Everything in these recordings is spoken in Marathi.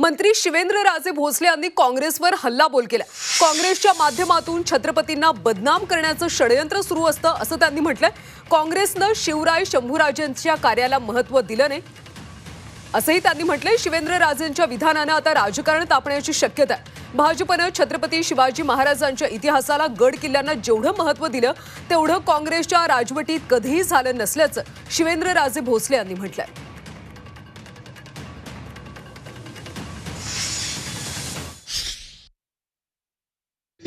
मंत्री शिवेंद्रराजे भोसले यांनी काँग्रेसवर हल्लाबोल केला. काँग्रेसच्या माध्यमातून छत्रपतींना बदनाम करण्याचं षडयंत्र सुरू असतं असं त्यांनी म्हटलंय. काँग्रेसनं शिवराय शंभूराजेंच्या कार्याला महत्त्व दिलं नाही. असंही त्यांनी म्हटलंय. शिवेंद्रराजेंच्या विधानानं आता राजकारण तापण्याची शक्यता आहे. भाजपनं छत्रपती शिवाजी महाराजांच्या इतिहासाला गड किल्ल्यांना जेवढं महत्त्व दिलं तेवढं काँग्रेसच्या राजवटीत कधीही झालं नसल्याचं शिवेंद्रराजे भोसले यांनी म्हटलंय.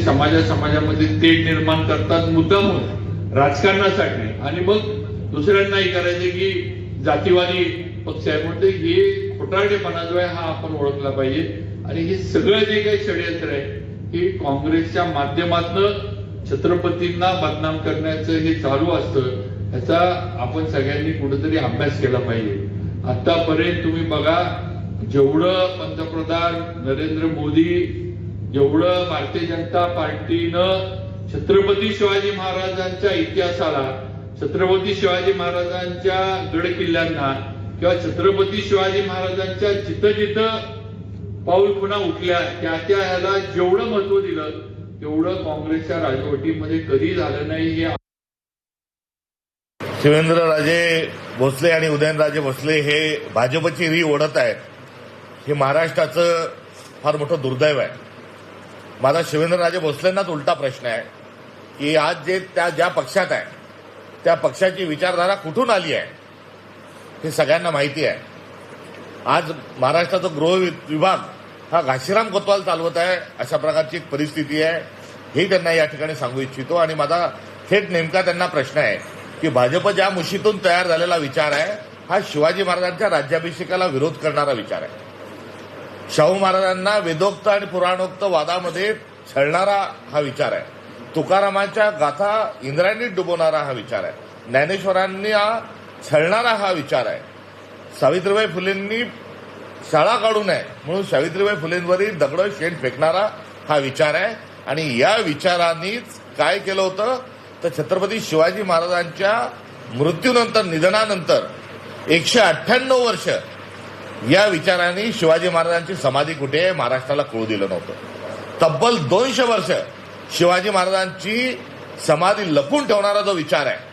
समाजा समाजामध्ये ते निर्माण करतात मुद्दाम राजकारणासाठी. आणि मग दुसऱ्यांनाही करायचे की जातीवादी पक्ष आहे म्हणते हे खोटारडेपणा जो आहे हा आपण ओळखला पाहिजे. आणि हे सगळं जे काही षडयंत्र आहे हे काँग्रेसच्या माध्यमातनं छत्रपतींना बदनाम करण्याचं हे चालू असतं याचा आपण सगळ्यांनी कुठेतरी अभ्यास केला पाहिजे. आतापर्यंत तुम्ही बघा जेवढं पंतप्रधान नरेंद्र मोदी जेवढं भारतीय जनता पार्टीनं छत्रपती शिवाजी महाराजांच्या इतिहासाला छत्रपती शिवाजी महाराजांच्या गड किल्ल्यांना किंवा छत्रपती शिवाजी महाराजांच्या जिथं जिथं पाऊल पुन्हा उठल्या त्या त्या ह्याला जेवढं महत्त्व दिलं तेवढं काँग्रेसच्या राजवटीमध्ये कधी झालं नाही हे शिवेंद्रराजे भोसले आणि उदयनराजे भोसले हे भाजपची री ओढत आहेत. हे महाराष्ट्राचं फार मोठं दुर्दैव आहे. माझा शिवेंद्रराजे भोसलेंनाच उलटा प्रश्न आहे की आज जे त्या ज्या पक्षात आहे त्या पक्षाची विचारधारा कुठून आली आहे हे सगळ्यांना माहिती आहे. आज महाराष्ट्राचा गृह विभाग हा घाशीराम कोतवाल चालवत आहे अशा प्रकारची एक परिस्थिती आहे हे त्यांना या ठिकाणी सांगू इच्छितो. आणि माझा थेट नेमका त्यांना प्रश्न आहे की भाजप ज्या मुशीतून तयार झालेला विचार आहे हा शिवाजी महाराजांच्या राज्याभिषेकाला विरोध करणारा विचार आहे. शाहू महाराजांना वेदोक्त आणि पुराणोक्त वादामध्ये छळणारा हा विचार आहे. तुकारामांच्या गाथा इंद्रायणीत डुबवणारा हा विचार आहे. ज्ञानेश्वरांनी हा छळणारा हा विचार आहे. सावित्रीबाई फुलेंनी शाळा काढू नये म्हणून सावित्रीबाई फुलेंवरील दगड शेण फेकणारा हा विचार आहे. आणि या विचारांनीच काय केलं होतं? तर छत्रपती शिवाजी महाराजांच्या मृत्यूनंतर निधनानंतर एकशे अठ्ठ्याण्णव वर्ष या विचाराने शिवाजी महाराजांची समाधी कुठे महाराष्ट्राला कळू दिलं नव्हतं. तब्बल दोनशे वर्ष शिवाजी महाराजांची समाधी लपून ठेवणारा जो विचार आहे